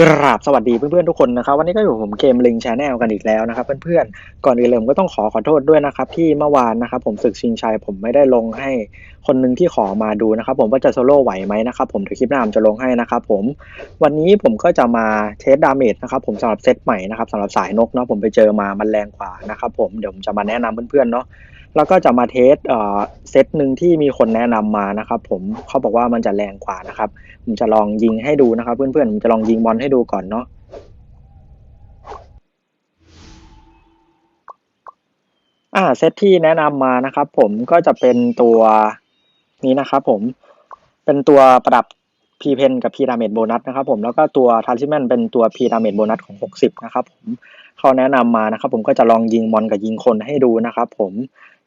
กราบสวัสดีเพื่อนๆทุกคนนะครับวันนี้ก็อยู่ผมเกมลิงชนแนลกันอีกแล้วนะครับเพื่อนๆก่อนอื่นเลยผมก็ต้องขอขอโทษด้วยนะครับที่เมื่อวานนะครับผมศึกชิงชัยผมไม่ได้ลงให้คนหนึ่งที่ขอมาดูนะครับ ผมว่าจะโซโล่ไหวไหมนะครับผมเดี๋ยวคลิปหน้าผมจะลงให้นะครับผมวันนี้ผมก็จะมาเทสดาเมจนะครับผมสำหรับเซตใหม่นะครับสำหรับสายนกเนาะผมไปเจอมามันแรงกว่านะครับผมเดี๋ยวผมจะมาแนะนำเพื่อนๆเนาะ แล้วก็จะมาเทสเซตหนึ่งที่มีคนแนะนำมานะครับ ผมเขาบอกว่ามันจะแรงกว่านะครับ ผมจะลองยิงให้ดูนะครับ เพื่อนๆผมจะลองยิงบอลให้ดูก่อนเนาะอ่าเซตที่แนะนำมานะครับ ผมก็จะเป็นตัวนี้นะครับ ผมเป็นตัวประดับพีเพนกับพีดาเมจโบนัสนะครับ ผมแล้วก็ตัวทาร์ซิแมนเป็นตัวพีดาเมจโบนัสของ 60 นะครับ ผมเขาแนะนำมานะครับ ผมก็จะลองยิงบอลกับยิงคนให้ดูนะครับ ผม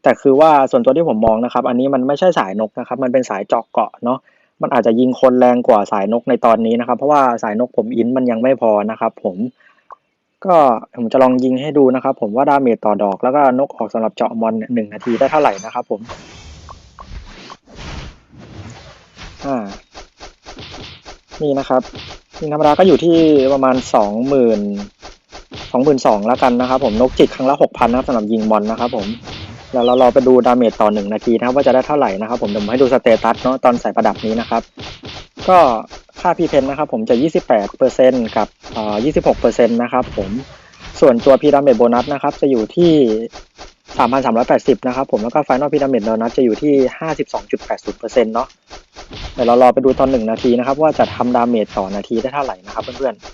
แต่คือว่าส่วนตัวที่ผมมองนะครับ อันนี้มันไม่ใช่สายนกนะครับ มันเป็นสายเจาะเกาะเนาะมันอาจจะยิงคนแรงกว่าสายนกในตอนนี้นะครับ เพราะว่าสายนกผมอินมันยังไม่พอนะครับ ผม ก็ผมจะลองยิงให้ดูนะครับ ผมว่าดาเมจต่อดอกแล้วก็นกออกสำหรับเจาะมอนหนึ่งนาทีได้เท่าไหร่นะครับ ผมอ่านี่นะครับยิงธรรมดาก็อยู่ที่ประมาณสองหมื่นสองหมื่นสองแล้วกันนะครับ ผมนกจิกครั้งละหกพันนะครับสำหรับยิงบอลนะครับ ผม แล้วเรารอไปดูดาเมจต่อหนึ่งนาทีนะครับว่าจะได้เท่าไหร่นะครับผมเดี๋ยวผมให้ดูสเตตัสเนาะตอนใส่ประดับนี้นะครับ ก็ค่าพีเพนนะครับผมจะ 28%กับเอ่อ26%นะครับผมส่วนตัวพีดาเมจโบนัสนะครับจะอยู่ที่ 3,380 นะครับผมแล้วก็ไฟนอลพีดาเมจโบนัสจะอยู่ที่ 52.80%เนาะเดี๋ยวเรารอไปดูตอนหนึ่งนาทีนะครับว่าจะทำดาเมจต่อนาทีได้เท่าไหร่นะครับเพื่อนๆ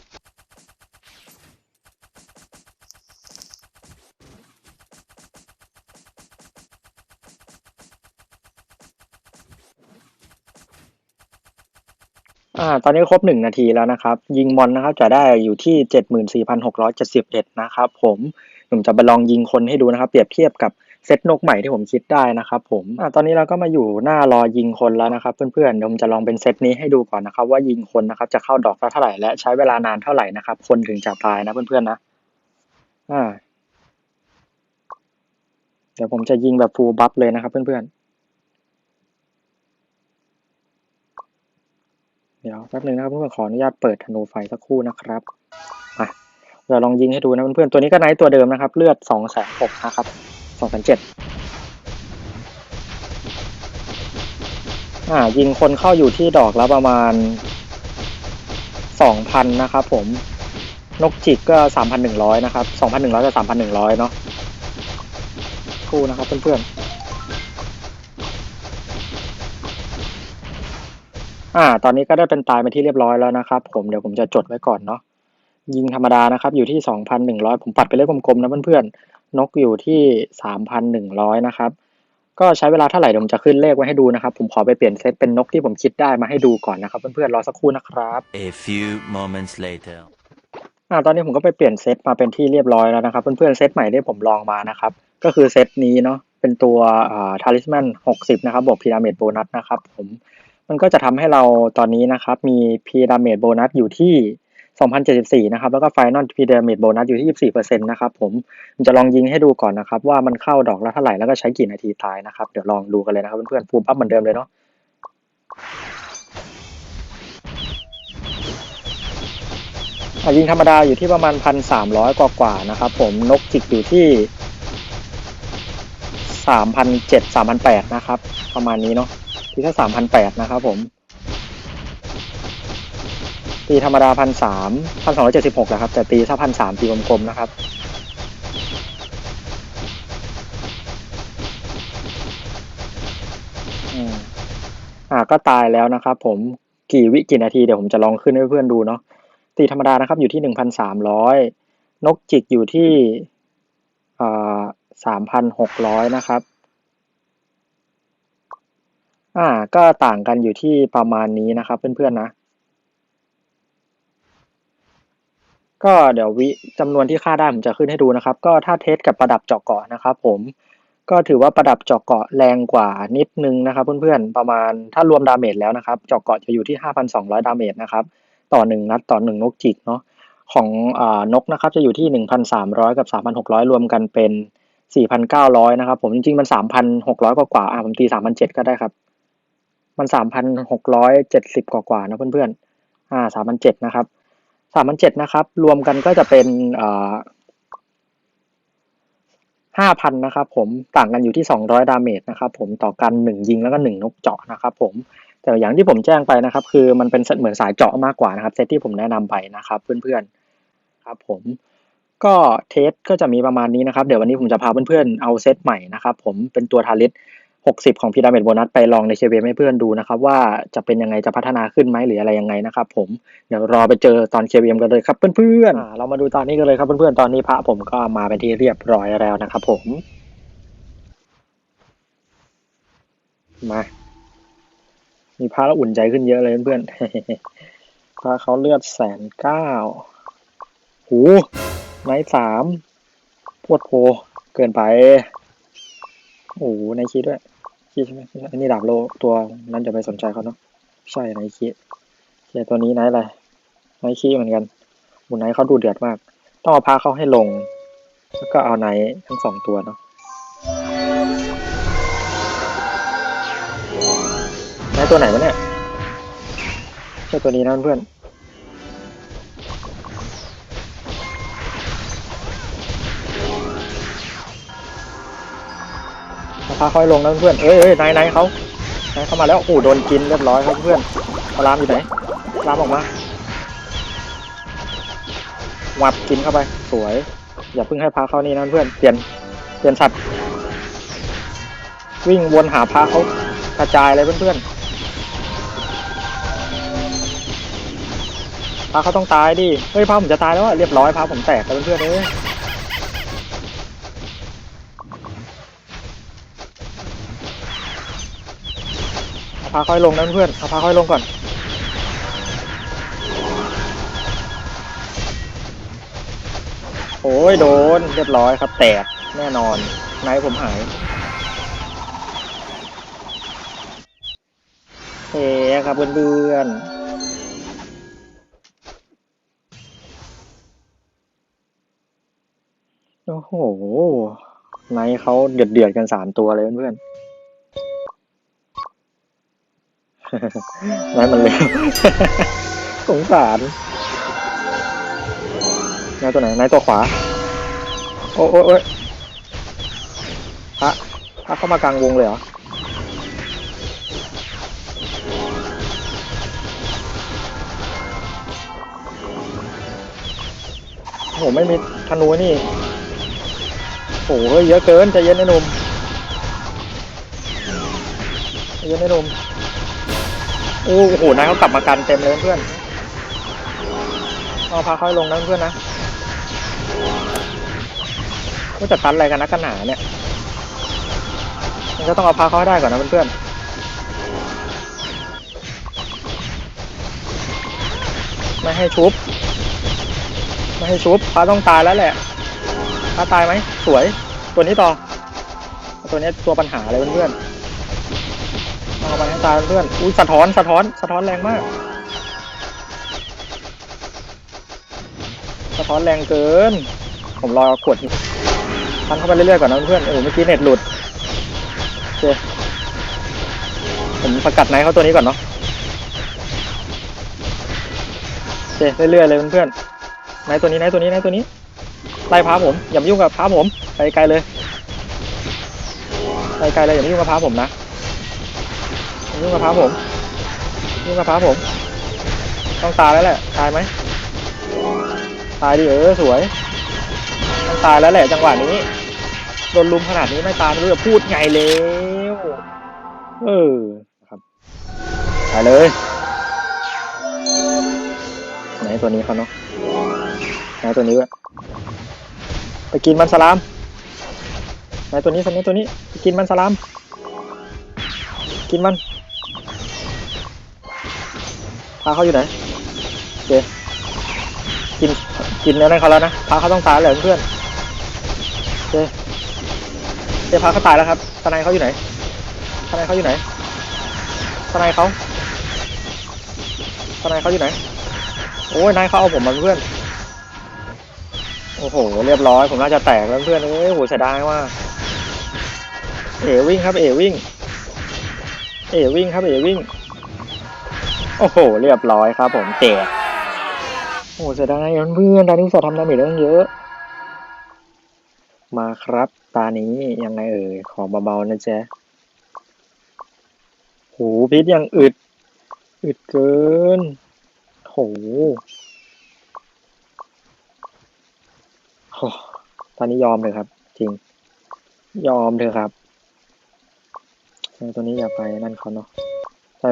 อ่าตอนนี้ครบหนึ่งนาทีแล้วนะครับ ยิงบอลนะครับจะได้อยู่ที่เจ็ดหมื่นสี่พันหกร้อยเจ็ดสิบเอ็ดนะครับผมผมจะไปลองยิงคนให้ดูนะครับ เปรียบเทียบกับเซตนกใหม่ที่ผมคิดได้นะครับผมอ่าตอนนี้เราก็มาอยู่หน้ารอยิงคนแล้วนะครับ เพื่อนๆผมจะลองเป็นเซตนี้ให้ดูก่อนนะครับ ว่ายิงคนนะครับจะเข้าดอกเท่าไหร่และใช้เวลานานเท่าไหร่นะครับ คนถึงจะตายนะเพื่อนๆนะอ่าเดี๋ยวผมจะยิงแบบฟูลบัฟเลยนะครับเพื่อนๆ เดี๋ยวแป๊บนึงนะครับเพื่อนๆขออนุญาตเปิดธนูไฟสักครู่นะครับมาเดี๋ยวลองยิงให้ดูนะเพื่อนๆตัวนี้ก็ไนท์ตัวเดิมนะครับ เลือดสองแสนหกนะครับสองแสนเจ็ดอ่ายิงคนเข้าอยู่ที่ดอกละประมาณสองพันนะครับผมนกจิกก็สามพันหนึ่งร้อยนะครับสองพันหนึ่งร้อยกับสามพันหนึ่งร้อยเนาะคู่นะครับเพื่อนๆ อ่า ตอนนี้ก็ได้เป็นตายไปที่เรียบร้อยแล้วนะครับ ผมเดี๋ยวผมจะจดไว้ก่อนเนาะยิงธรรมดานะครับ อยู่ที่สองพันหนึ่งร้อยผมปัดไปเลขกลมๆนะเพื่อนๆนกอยู่ที่สามพันหนึ่งร้อยนะครับ ก็ใช้เวลาเท่าไหร่เดี๋ยวผมจะขึ้นเลขไว้ให้ดูนะครับ ผมขอไปเปลี่ยนเซตเป็นนกที่ผมคิดได้มาให้ดูก่อนนะครับ เพื่อนๆรอสักครู่นะครับ A few moments later. อ่าตอนนี้ผมก็ไปเปลี่ยนเซตมาเป็นที่เรียบร้อยแล้วนะครับ เพื่อนๆเซตใหม่ที่ผมลองมานะครับ ก็คือเซตนี้เนาะเป็นตัวอ่าทาริสแมนหกสิบนะครับบวกพีระมิดโบนัสนะครับ ผม มันก็จะทำให้เราตอนนี้นะครับมีพีระมิดโบนัสอยู่ที่ 2074 นะครับ แล้วก็ไฟนอลพีระมิดโบนัสอยู่ที่ 24%นะครับผมผมจะลองยิงให้ดูก่อนนะครับ ว่ามันเข้าดอกละเท่าไหร่ แล้วก็ใช้กี่นาทีตายนะครับ เดี๋ยวลองดูกันเลยนะครับเพื่อนๆฟูลอัพเหมือนเดิมเลยเนาะอะยิงธรรมดาอยู่ที่ประมาณพันสามร้อยกว่าๆนะครับผมนกจิกอยู่ที่สามพันเจ็ดสามพันแปดนะครับ ประมาณนี้เนาะ ที่ถ้าสามพันแปดนะครับผม ตีธรรมดาพันสามพันสองร้อยเจ็ดสิบหกนะครับ แต่ตีถ้าพันสามตีกลมๆนะครับ อ่าก็ตายแล้วนะครับผมกี่วิกี่นาทีเดี๋ยวผมจะลองขึ้นให้เพื่อนดูเนาะตีธรรมดานะครับอยู่ที่หนึ่งพันสามร้อยนกจิกอยู่ที่อ่าสามพันหกร้อยนะครับ อ่า ก็ต่างกันอยู่ที่ประมาณนี้นะครับ เพื่อนๆนะ ก็เดี๋ยววิจำนวนที่ค่าได้ผมจะขึ้นให้ดูนะครับ ก็ถ้าเทสกับประดับเจาะเกาะนะครับผมก็ถือว่าประดับเจาะเกาะแรงกว่านิดนึงนะครับ เพื่อนๆประมาณถ้ารวมดาเมจแล้วนะครับเจาะเกาะจะอยู่ที่ห้าพันสองร้อยดาเมจนะครับ ต่อหนึ่งนัดต่อหนึ่งนกจิกเนาะของอ่านกนะครับจะอยู่ที่หนึ่งพันสามร้อยกับสามพันหกร้อยรวมกันเป็นสี่พันเก้าร้อยนะครับ ผมจริงๆมันสามพันหกร้อยกว่าๆอ่าผมตีสามพันเจ็ดก็ได้ครับ มันสามพันหกร้อยเจ็ดสิบกว่าๆนะเพื่อนๆ อ่าสามพันเจ็ดนะครับสามพันเจ็ดนะครับ รวมกันก็จะเป็นอ่อห้าพันนะครับผมต่างกันอยู่ที่สองร้อยดาเมจนะครับผมต่อกันหนึ่งยิงแล้วก็หนึ่งนกเจาะนะครับผมแต่อย่างที่ผมแจ้งไปนะครับ คือมันเป็นเหมือนสายเจาะมากกว่านะครับเซตที่ผมแนะนำไปนะครับ เพื่อนๆครับผมก็เทสก็จะมีประมาณนี้นะครับ เดี๋ยววันนี้ผมจะพาเพื่อนๆเอาเซตใหม่นะครับ ผมเป็นตัวทาริส 60 ของพีระมิดโบนัสไปลองในเชเวให้เพื่อนดูนะครับ ว่าจะเป็นยังไงจะพัฒนาขึ้นไหมหรืออะไรยังไงนะครับผมเดี๋ยวรอไปเจอตอนเควีมกันเลยครับเพื่อนๆอ่าเรามาดูตอนนี้กันเลยครับเพื่อนๆตอนนี้พระผมก็มาเป็นที่เรียบร้อยแล้วนะครับผมมามีพระแล้วอุ่นใจขึ้นเยอะเลยเพื่อนๆพระเขาเลือดแสนเก้าหูไนสามปวดโพเกินไปโอ้โหไนคีด้วย คีใช่ไหมอันนี้ดาบโลตัวนั้นจะไปสนใจเขาเนาะใช่ไนคีเคีตัวนี้ไนท์อะไรไนคีเหมือนกันหมุนไนท์เขาดูเดือดมาก ต้องเอาพาเขาให้ลง แล้วก็เอาไนท์ทั้งสองตัวเนาะไนท์ตัวไหนวะเนี่ยใช่ตัวนี้นะเพื่อน ค่อยลงนะเพื่อนเอ้ยเอ้ยนายนายเขานายเข้ามาแล้วโอ้โหโดนกินเรียบร้อยครับเพื่อนเอาลามอยู่ไหนลามออกมาวับกินเข้าไป สวย อย่าเพิ่งให้พาเข้านี่นะเพื่อนเปลี่ยนเปลี่ยนสัตว์วิ่งวนหาพาเขากระจายเลยเพื่อนๆพาเขาต้องตายดิเฮ้ยพาผมจะตายแล้วเรียบร้อยพาผมแตกแล้วเพื่อนๆเอ้ย เอา พาค่อยลงนะเพื่อนเอาพาค่อยลงก่อน โอ้ยโดนเรียบร้อยครับ แตกแน่นอนไนท์ผมหายเฮ้ครับเพื่อนๆโอ้โหไนท์เขาเดือดเดือดกันสามตัวเลยเพื่อนๆ ไนท์มันเลยสงสารนท์ตัวไหนนท์ตัวขวา โอ้โอ้ยพระพระเข้ามากลางวงเลยเหรอโหไม่มีธนูนี่โหเฮ้ยเยอะเกินใจเย็นไอ้หนุ่มใจเย็นไอ้หนุ่ม โอ้โหนายเขากลับมากันเต็มเลยเพื่อนเอาพาค่อยลงนะเพื่อนนะก็จะตันอะไรกันนักกันหนาเนี่ย มันก็ต้องเอาพาเขาให้ได้ก่อนนะเพื่อนๆไม่ให้ชุบ ไม่ให้ชุบพาต้องตายแล้วแหละพาตายไหม สวย ตัวนี้ต่อ ตัวนี้ตัวปัญหาเลยเพื่อนๆ เอามันให้ตายเพื่อน อุ้ยสะท้อนสะท้อนสะท้อนแรงมาก สะท้อนแรงเกิน ผมรอขวดพันเข้าไปเรื่อยๆก่อนนะเพื่อนๆเออเมื่อกี้เน็ตหลุดโอเคผมสกัดไนท์เขาตัวนี้ก่อนเนาะโอเคเรื่อยๆเลยเพื่อนๆไนท์ตัวนี้ไนท์ตัวนี้ไนท์ตัวนี้ไล่พาผม อย่ามายุ่งกับพาผมไปไกลเลยไปไกลเลยอย่ามายุ่งกับพาผมนะ ยุ่งกับพาผมยุ่งกับพาผม ต้องตายแล้วแหละตายไหมตายดิเออสวยต้องตายแล้วแหละจังหวะนี้โดนลุมขนาดนี้ไม่ตายไม่รู้จะพูดไงแล้วเออครับตายเลยไหนตัวนี้เขาเนาะนายตัวนี้ด้วยไปกินมันสลามนายตัวนี้ตัวนี้ตัวนี้ไปกินมันสลามกินมัน พาเขาอยู่ไหนโอเคกินกินแล้วนั่นเขาแล้วนะพาเขาต้องตายเลยเพื่อนโอเคโอเคพาเขาตายแล้วครับทนายเขาอยู่ไหนทนายเขาอยู่ไหนทนายเขาทนายเขาอยู่ไหน โอ้ยนายเขาเอาผมมาเพื่อน โอ้โห เรียบร้อย ผมน่าจะแตกแล้วเพื่อน เอ้ยโหเสียดายว่า เอวิ่งครับ เอวิ่ง เอวิ่งครับ เอวิ่ง โอ้โห เรียบร้อยครับผมแตกโอ้เสียดายเพื่อนๆตานี้สอทำดาเมจได้ตั้งเยอะ มาครับ ตานี้ยังไงเอ่ย ขอเบาๆนะจ๊ะโหพิษยังอึด อึดเกินโหตอนนี้ยอมเลยครับ จริง ยอมเถอะครับตัวนี้อย่าไปนั่นเขาเนาะ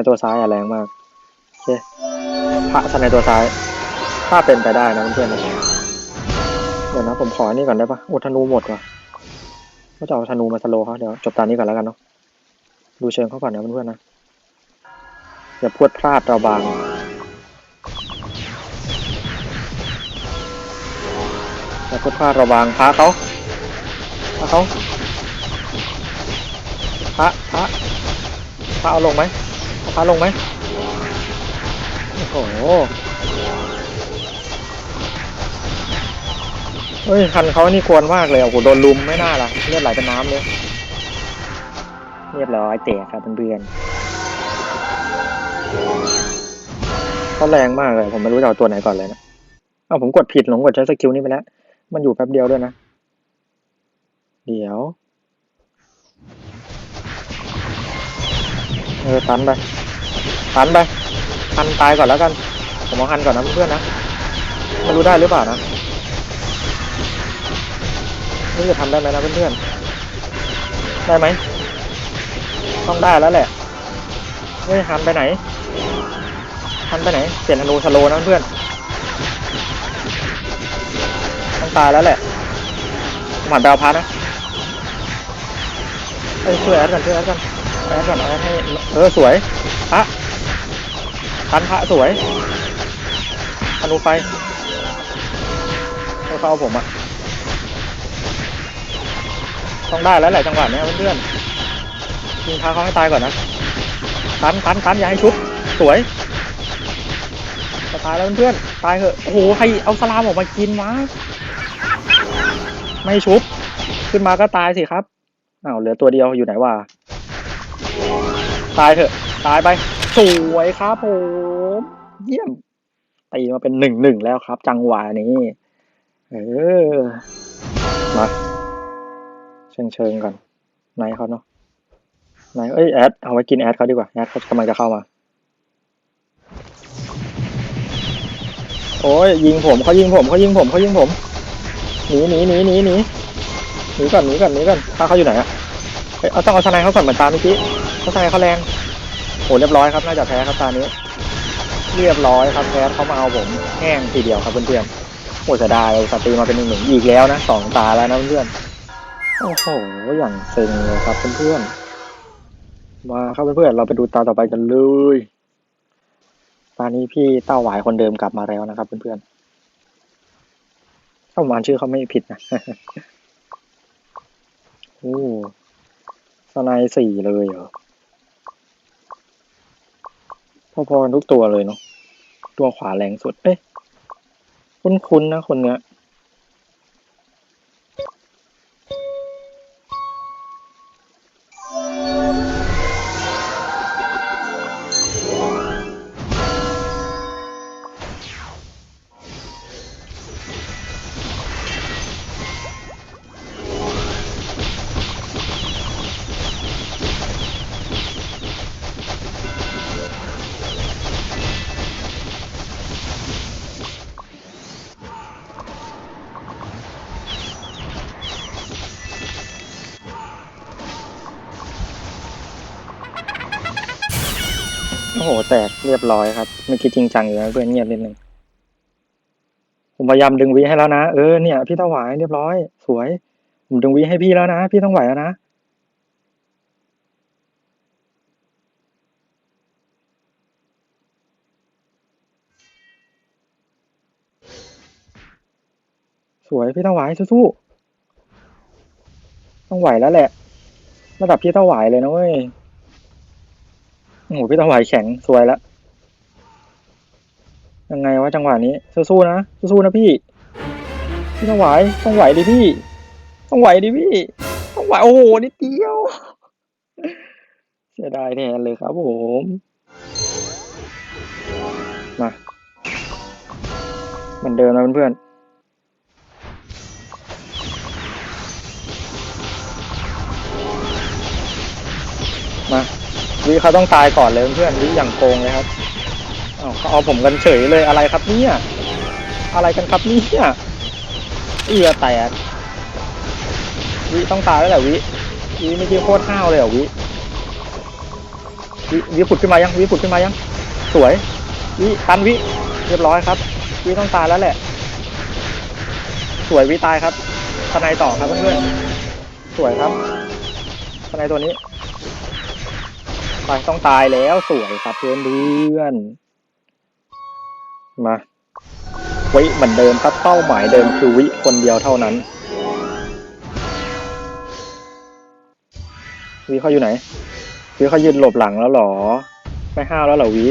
ตัวซ้ายอะแรงมาก เคพระสในตัวซ้าย ถ้าเป็นไปได้นะเพื่อนๆนะเดี๋ยวนะผมขออันนี้ก่อนได้ปะโอ้ธนูหมดว่ะก็จะเอาธนูมาสโลเขาเดี๋ยวจบตานี้ก่อนแล้วกันเนาะดูเชิงเขาก่อนนะเพื่อนๆนะอย่าพวดพลาดเราบางอย่าพวดพลาดเราบางพระเขาพระเขาพระพระพระเอาลงไหมพระลงไหม โอ้โหเฮ้ยคันเขานี่ควรมากเลยอะโอ้โหโดนลุมไม่น่าละเลือดไหลเป็นน้ำเลยเรียบร้อยเตะครับเพื่อนๆเขาแรงมากเลยผมไม่รู้จะเอาตัวไหนก่อนเลยนะเอาผมกดผิดหลงกดใช้สกิลนี้ไปแล้ว มันอยู่แป๊บเดียวด้วยนะ เดี๋ยว เออตันไปตันไป ทันตายก่อนแล้วกัน ผมเอาฮันก่อนนะเพื่อนๆนะไม่รู้ได้หรือเปล่านะนี่จะทำได้ไหมนะเพื่อนๆ ได้ไหม ต้องได้แล้วแหละเฮ้ยหันไปไหนหันไปไหน เปลี่ยนธนูสโลนะเพื่อนต้องตายแล้วแหละหมันไปเอาพานะเอ้ยช่วยแอดกันช่วยแอดกันแอดกันเอาแอดให้เออสวยพระ ทันพระสวยธนูไฟให้เขาเอาผมอะต้องได้แล้วแหละจังหวะเนี้ยเพื่อนๆยิงพาเขาให้ตายก่อนนะตันตันตันอย่าให้ชุบสวยจะตายแล้วเพื่อนๆตายเหอะโอ้โหใครเอาสลามออกมากินวะไม่ชุบ ขึ้นมาก็ตายสิครับอ้าวเหลือตัวเดียวอยู่ไหนวะตายเถอะ ตายไป สวยครับผมเยี่ยมตีมาเป็นหนึ่งหนึ่งแล้วครับ จังหวะนี้ เออ มาเชิงเชิงก่อนไหนเขาเนาะไหนเอ้ยแอดเอาไว้กินแอดเขาดีกว่าแอดเขากำลังจะเข้ามา โอ้ยยิงผมเขายิงผมเขายิงผมเขายิงผมหนีหนีหนีหนีหนีหนีก่อนหนีก่อนหนีก่อนถ้าเขาอยู่ไหนอะเอ้ยเอาต้องเอาทนายเขาก่อนเหมือนตาเมื่อกี้เขาทนายเขาแรง โหเรียบร้อยครับน่าจะแพ้ครับตานี้ เรียบร้อยครับแพ้เขามาเอาผมแห้งทีเดียวครับเพื่อนๆโอ้เสียดายสตรีมาเป็นหนึ่งหนึ่งอีกแล้วนะสองตาแล้วนะเพื่อนๆโอ้โหอย่างเซ็งเลยครับเพื่อนๆมาครับเพื่อนๆเราไปดูตาต่อไปกันเลยตอนนี้พี่เต้าหวายคนเดิมกลับมาแล้วนะครับเพื่อนๆถ้าผมอ่านชื่อเขาไม่ผิดนะโอ้สไนสี่เลยเหรอ พอๆกันทุกตัวเลยเนาะตัวขวาแรงสุด เอ๊ะ คุ้นๆนะคนเนี้ย เรียบร้อยครับ ไม่คิดจริงจังอยู่นะเพื่อนเงียบนิดนึงผมพยายามดึงวิให้แล้วนะเออเนี่ยพี่ถวายเรียบร้อย สวย ผมดึงวิให้พี่แล้วนะพี่ต้องไหวแล้วนะสวยพี่ถวายสู้ๆต้องไหวแล้วแหละระดับพี่ถวายเลยนะเว้ยโอ้โหพี่ถวายแข็งสวยแล้ว ยังไงวะจังหวะนี้สู้ๆนะสู้ๆนะพี่พี่ต้องไหวต้องไหวดิพี่ ต้องไหวดิพี่ ต้องไหวโอ้โหนิดเดียวเสียดายแทนเลยครับผมมาเหมือนเดิมนะเพื่อนๆมาวิเขาต้องตายก่อนเลยเพื่อนวิอย่างโกงเลยครับ เอาเขาเอาผมกันเฉยเลยอะไรครับเนี่ย อะไรกันครับเนี่ยเอือแตกวิต้องตายแล้วแหละวิวิไม่ใช่โคตรห้าวเลยเหรอวิวิวิผุดขึ้นมายังวิผุดขึ้นมายัง สวยวิทันวิเรียบร้อยครับวิต้องตายแล้วแหละ สวยวิตายครับทนายต่อครับเพื่อนๆสวยครับทนายตัวนี้ไปต้องตายแล้วสวยครับเพื่อนเพื่อน มาวิเหมือนเดิมครับเป้าหมายเดิมคือวิคนเดียวเท่านั้น วิเขาอยู่ไหน วิเขายืนหลบหลังแล้วหรอ ไม่ห้าวแล้วเหรอวิ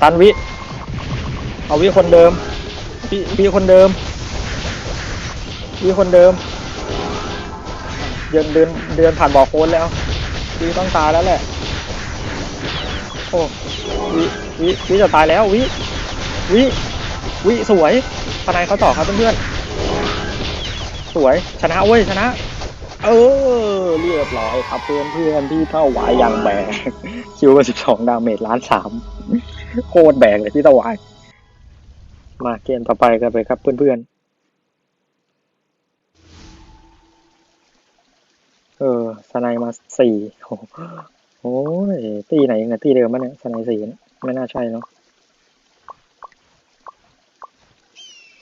ตันวิ เอาวิคนเดิมวิวิคนเดิมวิคนเดิม เดินเดินเดินผ่านบ่อโคนแล้ววิต้องตายแล้วแหละ อ้วิวิวิจะตายแล้ววิวิวิสวยทนายเขาต่อครับเพื่อนๆสวยชนะเว้ยชนะ เออเรียบร้อยครับเพื่อนเพื่อนที่เท่าหวายยังแบกคิวมาสิบสองดาเมจล้านสามโคตรแบกเลยพี่ตะวายมาเกมต่อไปกันไปครับเพื่อนๆเออสไนด์มาสี่ โอ้ยตีไหนยังไงตีเดิมมั้เนี่ยสไนสีไม่น่าใช่เนาะ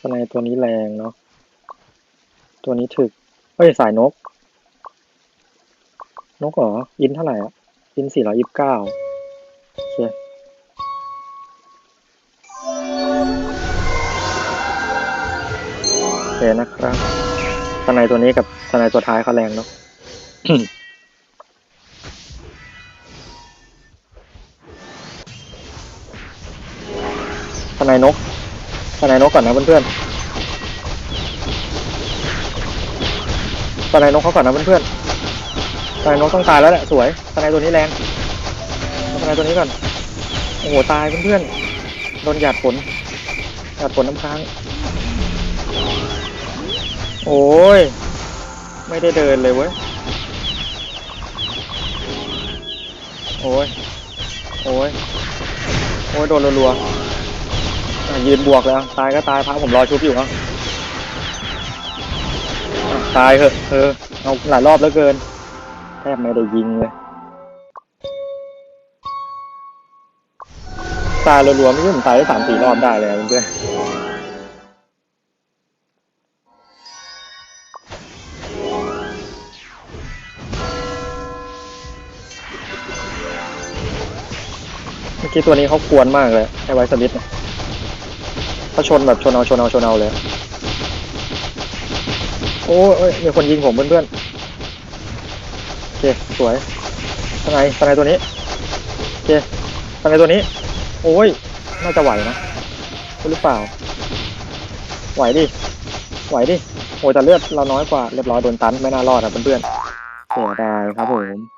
สไนตัวนี้แรงเนาะตัวนี้ถึกเฮ้ยสายนก นกเหรออินเท่าไหร่อะอินสี่ร้อยยี่สิบเก้าโอเคโอเคนะครับสไนตัวนี้กับสไนตัวท้ายเขาแรงเนาะ สไนด์นกสไนด์นกก่อนนะเพื่อนๆสไนด์นกเขาก่อนนะเพื่อนๆสไนด์นกต้องตายแล้วแหละสวยสไนด์ตัวนี้แรงเอาสไนด์ตัวนี้ก่อนโอ้โหตายเพื่อนๆโดนหยาดฝนหยาดฝนน้ำค้าง โอ้ยไม่ได้เดินเลยเว้ยโอ้ยโอ้ยโอ้ยโดนรัวๆ อะยืนบวกแล้ว ตายก็ตายพระผมรอชุบอยู่อะอะตายเหอะเออเอาหลายรอบแล้วเกิน แทบไม่ได้ยิงเลย ตายรัวๆไม่ใช่ผมตายได้สามสี่รอบได้เลยอะเพื่อนเมื่อกี้ตัวนี้เขากวนมากเลยไอ้ไวท์สมิธเนี่ย เขาชนแบบชนเอาชนเอาชนเอาเลย โอ้ยมีคนยิงผมเพื่อนๆโอเคสวยทนายทนายตัวนี้โอเคทนายตัวนี้ โอ้ย น่าจะไหวนะหรือเปล่า ไหวดิ ไหวดิ โอ้ยแต่เลือดเราน้อยกว่าเรียบร้อยโดนตันไม่น่ารอดอะเพื่อนๆเสียดายครับผม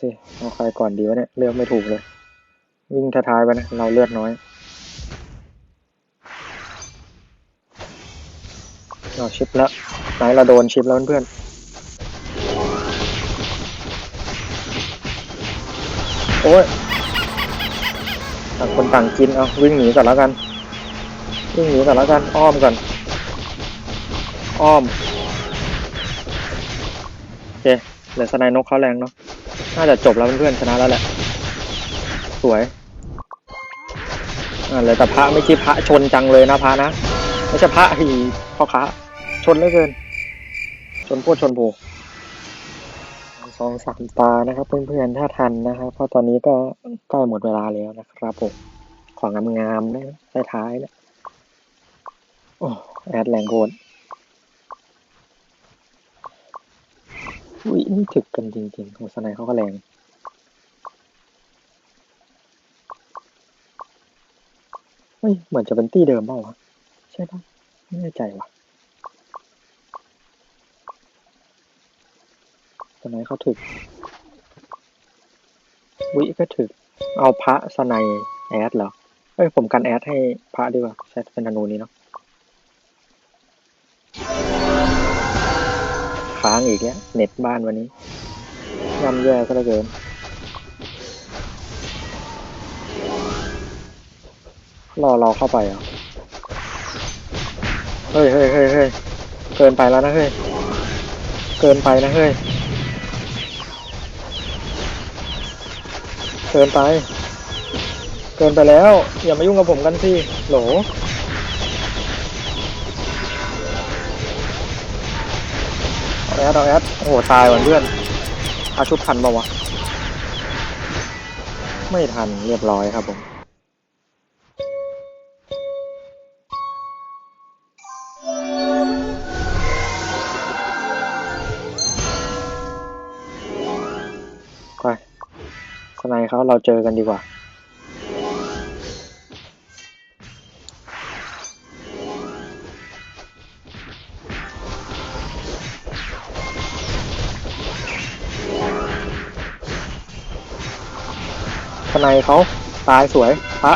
สิเอาใครก่อนดีวะเนี่ยเลือกไม่ถูกเลย วิ่งท้ายๆไปนะเราเลือดน้อยเราชิปแล้วไหนเราโดนชิปแล้วเพื่อนโอ้ยต่างคนต่างกินเอาวิ่งหนีก่อนแล้วกัน วิ่งหนีก่อนแล้วกันอ้อมก่อนอ้อมโอเคเหลือสไนนกเขาแรงเนาะ น่าจะจบแล้วเพื่อนๆชนะแล้วแหละ สวยอ่าเลือแต่พระไม่ใช่พระชนจังเลยนะพระนะไม่ใช่พระทีพ่อค้าชนเหลือเกิน ชนโพดชนโพสองสามตานะครับเพื่อนๆถ้าทันนะครับ เพราะตอนนี้ก็ใกล้หมดเวลาแล้วนะครับผมของงามๆนะท้ายๆเนี่ยโอ้แอดแรงโกน อุ้ยนี่ถึกกันจริงๆโหสไนเขาก็แรงเฮ้ยเหมือนจะเป็นตี้เดิมเปล่าวะใช่ปะไม่แน่ใจว่ะสไนเขาถึกวิก็ถึก เอาพระสไนแอดเหรอเอ้ยผมกันแอดให้พระดีกว่าใช้เป็นธนูนี้เนาะ อีกแล้วเน็ตบ้านวันนี้ย่ำแย่ก็เหลือเกินรอเราเข้าไปเหรอะเฮ้ยเฮ้ยเฮ้ยเฮ้ยเกินไปแล้วนะเฮ้ย เกินไปนะเฮ้ย เกินไป เกินไปแล้ว อย่ามายุ่งกับผมกันสิโหล อาแอดเอาแอดโอ้โหตายว่ะเพื่อนอาชุบทันปะวะ ไม่ทันเรียบร้อยครับผม ไปสไนเขาเราเจอกันดีกว่า สไนเขาตายสวยพระ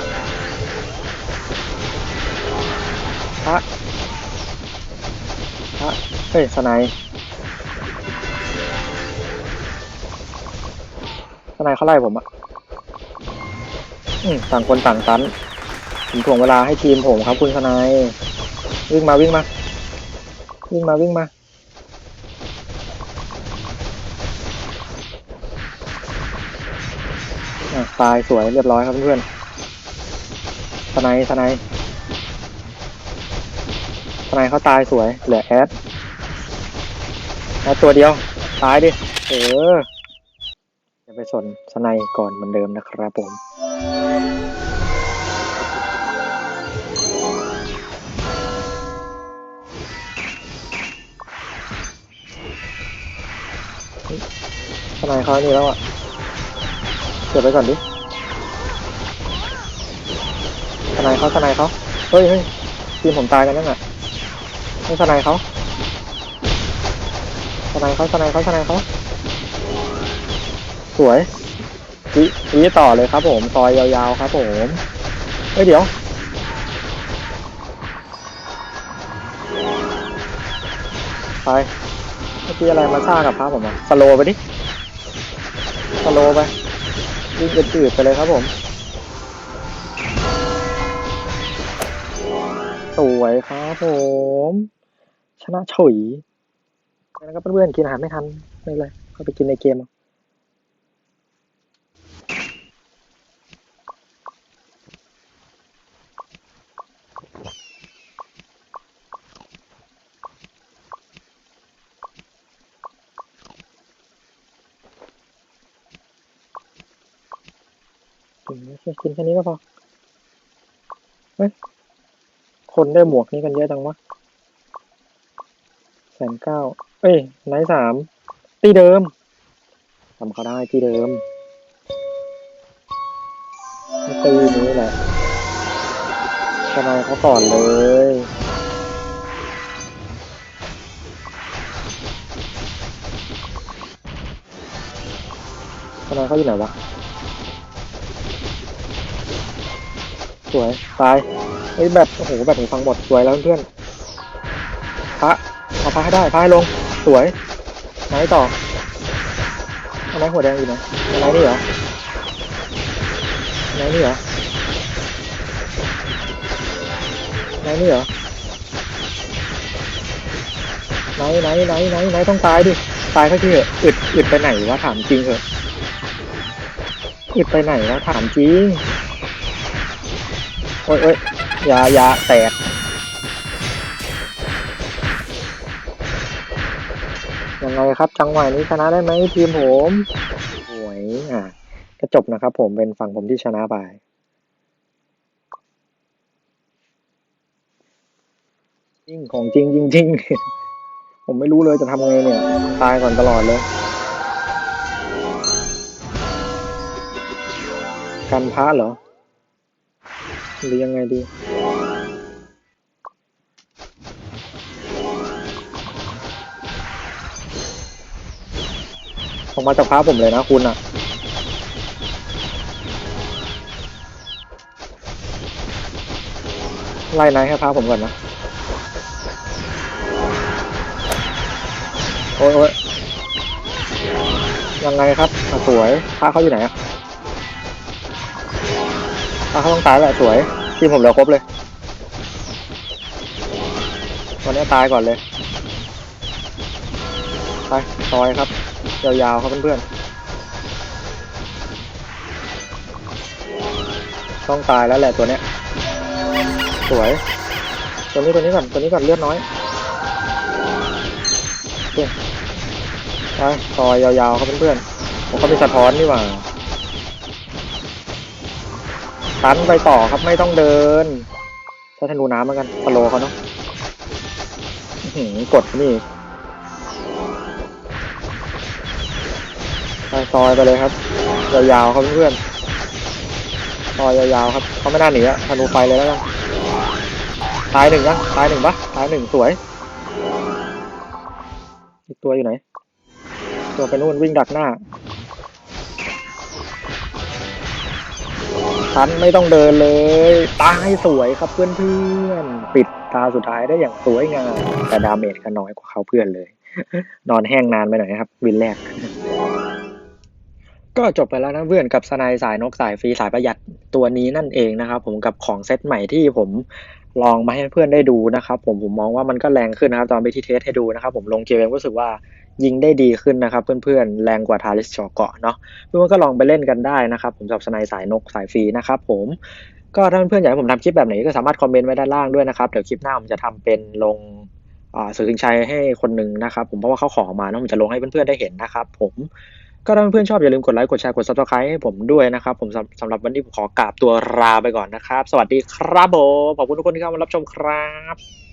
พระพระเฮ้ยสไนสไนเขาไล่ผมอะอืมต่างคนต่างตันผมถ่วงเวลาให้ทีมผมครับคุณสไนวิ่งมาวิ่งมา วิ่งมาวิ่งมา อะ ตายสวยเรียบร้อยครับเพื่อนๆสไนด์สไนด์สไนด์เขาตายสวย เหลือแอดแอดตัวเดียว ตายดิ เอออย่าไปสนสไนด์ก่อนเหมือนเดิมนะครับผมสไนด์เขานี่แล้วอะ เก็บไว้ก่อนดิทนายเขาทนายเขาเฮ้ยเฮ้ยทีมผมตายกันนั่นน่ะไม่ทนายเขาทนายเขาทนายเขาทนายเขาสวยวิวิต่อเลยครับ ผมซอยยาวๆครับ ผมเฮ้ยเดี๋ยวไปเมื่อกี้อะไรมาซ่ากับพระผมอะสโลไปดิสโลไป วิ่งจืดไปเลยครับผม สวยครับผม ชนะเฉยนะครับเพื่อนๆกินอาหารไม่ทันไม่เลยเข้าไปกินในเกมเอา ค่กินแค่นี้ก็พอเฮ้ยคนได้หมวกนี้กันเยอะจังวะแสนเก้า เอ้ยไนท์สาม ตีเดิมทำเขาได้ที่เดิมไม่ตีนี้แหละชนะเขาก่อนเลยชนะเขาอยู่ไหนวะ สวยตายเฮ้ยแบบโอ้โหแบบหูฟังหมดสวยแล้วเพื่อนพระเอาพระให้ได้พระให้ลง สวยไหนต่ออันไหนหัวแดงอยู่ไหนอันไหนนี่เหรอนไหนนี่เหรอนไหนนี่เหรอไหนไหนไหนไหนไหนต้องตายดิตายสักทีเถอะอึดอึดไปไหนวะถามจริงเถอะอึดไปไหนวะถามจริง โอ้ยโอ้ยยายาแตกยังไงครับจังหวะนี้ชนะได้ไหมทีมผมโอ้ยอะก็จบนะครับผมเป็นฝั่งผมที่ชนะไปจริงของจริงจริงๆผมไม่รู้เลยจะทำไงเนี่ย ตายก่อนตลอดเลยกันพระเหรอ หรือยังไงดีออกมาจากพระผมเลยนะคุณอะไล่นายให้พระผมก่อนนะ โอ้ยยังไงครับสวยพระเขาอยู่ไหนอะ เขาต้องตายแหละสวยทีมผมเหลือครบเลยวันนี้ตายก่อนเลยไปซอยครับยาวๆครับเพื่อนๆต้องตายแล้วแหละตัวเนี้ยสวยตัวนี้ตัวนี้ก่อนตัวนี้ก่อนเลือดน้อยไปซอยยาวๆครับเพื่อนๆผมก็มีสะท้อนนี่หว่า ตันไปต่อครับไม่ต้องเดินใช้ธนูน้ำเหมือนกันสโลเขาเนาะกดนี่ไปซอยไปเลยครับยาวๆครับเพื่อนซอยยาวๆครับเขาไม่น่าหนีอะธนูไฟเลยแล้วกันตายหนึ่งยังตายหนึ่งปะตายหนึ่งสวย อีกตัวอยู่ไหน ตัวไปนู่นวิ่งดักหน้า ทันไม่ต้องเดินเลย ตายสวยครับเพื่อนๆปิดตาสุดท้ายได้อย่างสวยงามแต่ดาเมจก็น้อยกว่าเขาเพื่อนเลย นอนแห้งนานไปหน่อยครับ วินแรก ก็จบไปแล้วนะเพื่อนกับสไนด์สายนกสายฟรีสายประหยัดตัวนี้นั่นเองนะครับ ผมกับของเซตใหม่ที่ผมลองมาให้เพื่อนได้ดูนะครับ ผมผมมองว่ามันก็แรงขึ้นนะครับ ตอนไปที่เทสให้ดูนะครับ ผมลงเกมรู้สึกว่า ยิงได้ดีขึ้นนะครับเพื่อนๆ แรงกว่าทาริสชอเกาะเนาะเพื่อนๆก็ลองไปเล่นกันได้นะครับ ผมสำหรับสไนด์สายนกสายฟรีนะครับผมก็ถ้าเพื่อนๆอยากให้ผมทำคลิปแบบไหนก็สามารถคอมเมนต์ไว้ด้านล่างด้วยนะครับเดี๋ยวคลิปหน้าผมจะทำเป็นลงอ่าสื่อถึงชัยให้คนหนึ่งนะครับ ผมเพราะว่าเขาขอมาเนาะผมจะลงให้เพื่อนๆได้เห็นนะครับ ผมก็ถ้าเพื่อนๆชอบอย่าลืมกดไลค์กดแชร์กด subscribe ให้ผมด้วยนะครับ ผมสำหรับวันนี้ผมขอกราบตัวลาไปก่อนนะครับ สวัสดีครับผมขอบคุณทุกคนที่เข้ามารับชมครับ